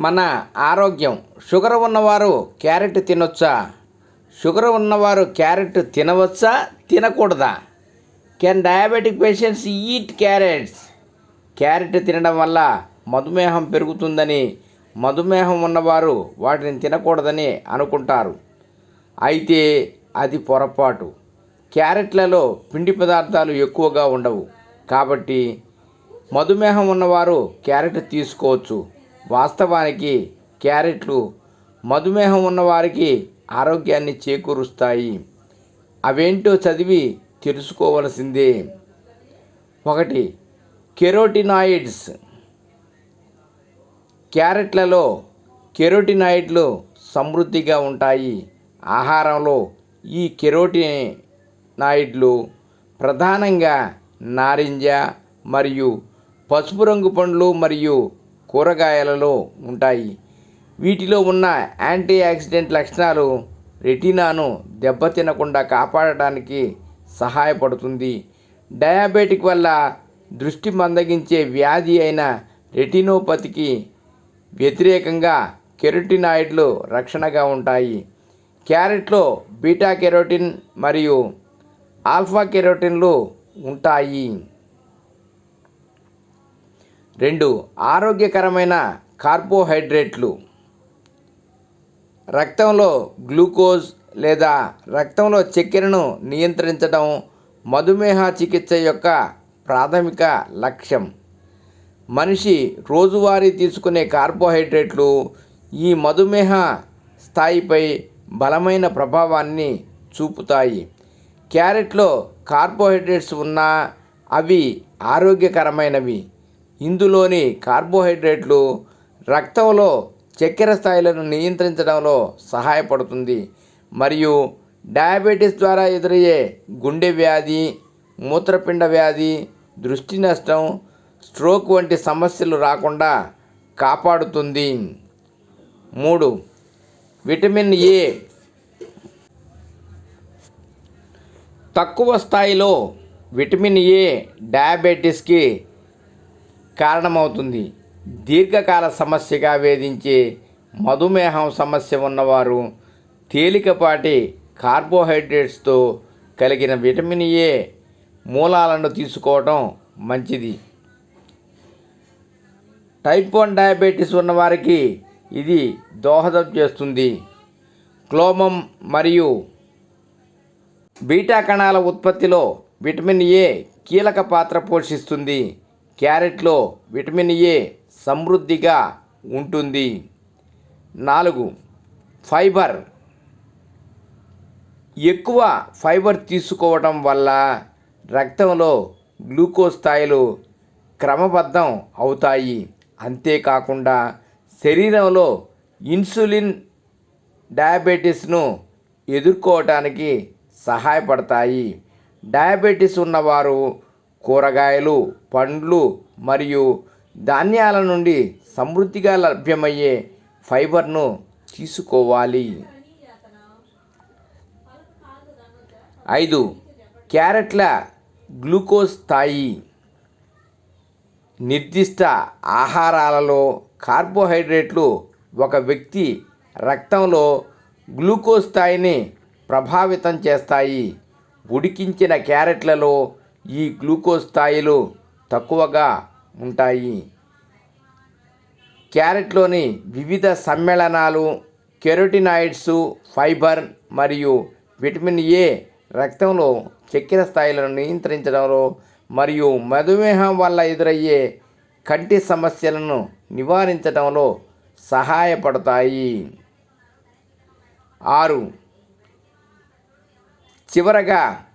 మన ఆరోగ్యం. షుగర్ ఉన్నవారు క్యారెట్ తినొచ్చా? షుగర్ ఉన్నవారు క్యారెట్ తినవచ్చా? తినకూడదా? Can diabetic patients eat carrots? Carrot తినడం వల్ల మధుమేహం పెరుగుతుందని మధుమేహం ఉన్నవారు వాటిని తినకూడదని అనుకుంటారు. అయితే అది పొరపాటు. క్యారెట్లలో పిండి పదార్థాలు ఎక్కువగా ఉండవు. కాబట్టి మధుమేహం ఉన్నవారు క్యారెట్ తీసుకోవచ్చు. వాస్తవానికి క్యారెట్లు మధుమేహం ఉన్నవారికి ఆరోగ్యాన్ని చేకూరుస్తాయి. అవేంటో చదివి తెలుసుకోవలసిందే. ఒకటి కెరోటినాయిడ్స్. క్యారెట్లలో కెరోటినాయిడ్లు సమృద్ధిగా ఉంటాయి. ఆహారంలో ఈ కెరోటినాయిడ్లు ప్రధానంగా నారింజ మరియు పసుపు రంగు పండ్లు మరియు కూరగాయలలో ఉంటాయి. వీటిలో ఉన్న యాంటీ ఆక్సిడెంట్ లక్షణాలు రెటీనాను దెబ్బతినకుండా కాపాడటానికి సహాయపడుతుంది. డయాబెటిక్ వల్ల దృష్టి మందగించే వ్యాధి అయిన రెటినోపతికి వ్యతిరేకంగా కెరోటినాయిడ్లు రక్షణగా ఉంటాయి. క్యారెట్లో బీటా కెరోటిన్ మరియు ఆల్ఫా కెరోటిన్లు ఉంటాయి. రెండు ఆరోగ్యకరమైన కార్బోహైడ్రేట్లు. రక్తంలో గ్లూకోజ్ లేదా రక్తంలో చక్కెరను నియంత్రించడం మధుమేహ చికిత్స యొక్క ప్రాథమిక లక్ష్యం. మనిషి రోజువారీ తీసుకునే కార్బోహైడ్రేట్లు ఈ మధుమేహ స్థాయిపై బలమైన ప్రభావాన్ని చూపుతాయి. క్యారెట్లో కార్బోహైడ్రేట్స్ ఉన్నా అవి ఆరోగ్యకరమైనవి. ఇందులోని కార్బోహైడ్రేట్లు రక్తంలో చక్కెర స్థాయిలను నియంత్రించడంలో సహాయపడుతుంది. మరియు డయాబెటీస్ ద్వారా ఎదురయ్యే గుండె వ్యాధి మూత్రపిండ వ్యాధి దృష్టి నష్టం స్ట్రోక్ వంటి సమస్యలు రాకుండా కాపాడుతుంది. మూడు విటమిన్ ఏ. తక్కువ స్థాయిలో విటమిన్ ఏ డయాబెటీస్కి కారణమవుతుంది. దీర్ఘకాల సమస్యగా వేధించే మధుమేహం సమస్య ఉన్నవారు తేలికపాటి కార్బోహైడ్రేట్స్తో కలిగిన విటమిన్ ఏ మూలాలను తీసుకోవడం మంచిది. టైప్ వన్ డయాబెటీస్ ఉన్నవారికి ఇది దోహదం చేస్తుంది. క్లోమం మరియు బీటా కణాల ఉత్పత్తిలో విటమిన్ ఏ కీలక పాత్ర పోషిస్తుంది. క్యారెట్లో విటమిన్ ఏ సమృద్ధిగా ఉంటుంది. నాలుగు ఫైబర్. ఎక్కువ ఫైబర్ తీసుకోవడం వల్ల రక్తంలో గ్లూకోజ్ స్థాయిలు క్రమబద్ధం అవుతాయి. అంతేకాకుండా శరీరంలో ఇన్సులిన్ డయాబెటీస్ను ఎదుర్కోవటానికి సహాయపడతాయి. డయాబెటీస్ ఉన్నవారు కూరగాయలు పండ్లు మరియు ధాన్యాల నుండి సమృద్ధిగా లభ్యమయ్యే ఫైబర్ను తీసుకోవాలి. ఐదు క్యారెట్ల గ్లూకోజ్ స్థాయి. నిర్దిష్ట ఆహారాలలో కార్బోహైడ్రేట్లు ఒక వ్యక్తి రక్తంలో గ్లూకోజ్ స్థాయిని ప్రభావితం చేస్తాయి. ఉడికించిన క్యారెట్లలో ఈ గ్లూకోజ్ స్థాయిలు తక్కువగా ఉంటాయి. క్యారెట్లోని వివిధ సమ్మేళనాలు కెరోటినాయిడ్స్ ఫైబర్ మరియు విటమిన్ ఏ రక్తంలో చక్కెర స్థాయిలను నియంత్రించడంలో మరియు మధుమేహం వల్ల ఎదురయ్యే కంటి సమస్యలను నివారించడంలో సహాయపడతాయి. ఆరు. చివరగా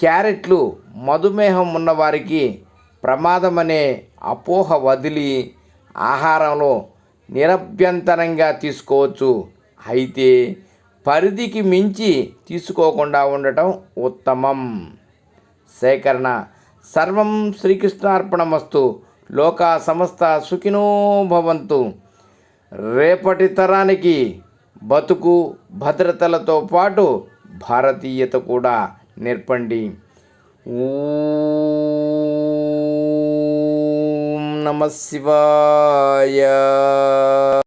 క్యారెట్లు మధుమేహం ఉన్నవారికి ప్రమాదమనే అపోహ వదిలి ఆహారంలో నిరభ్యంతరంగా తీసుకోవచ్చు. అయితే పరిధికి మించి తీసుకోకుండా ఉండటం ఉత్తమం. సేకరణ. సర్వం శ్రీకృష్ణార్పణమస్తు. లోకా సమస్త సుఖినో భవంతు. రేపటి తరానికి బతుకు భద్రతలతో పాటు భారతీయత కూడా. నేర్పండి. ఓం నమ శివాయ.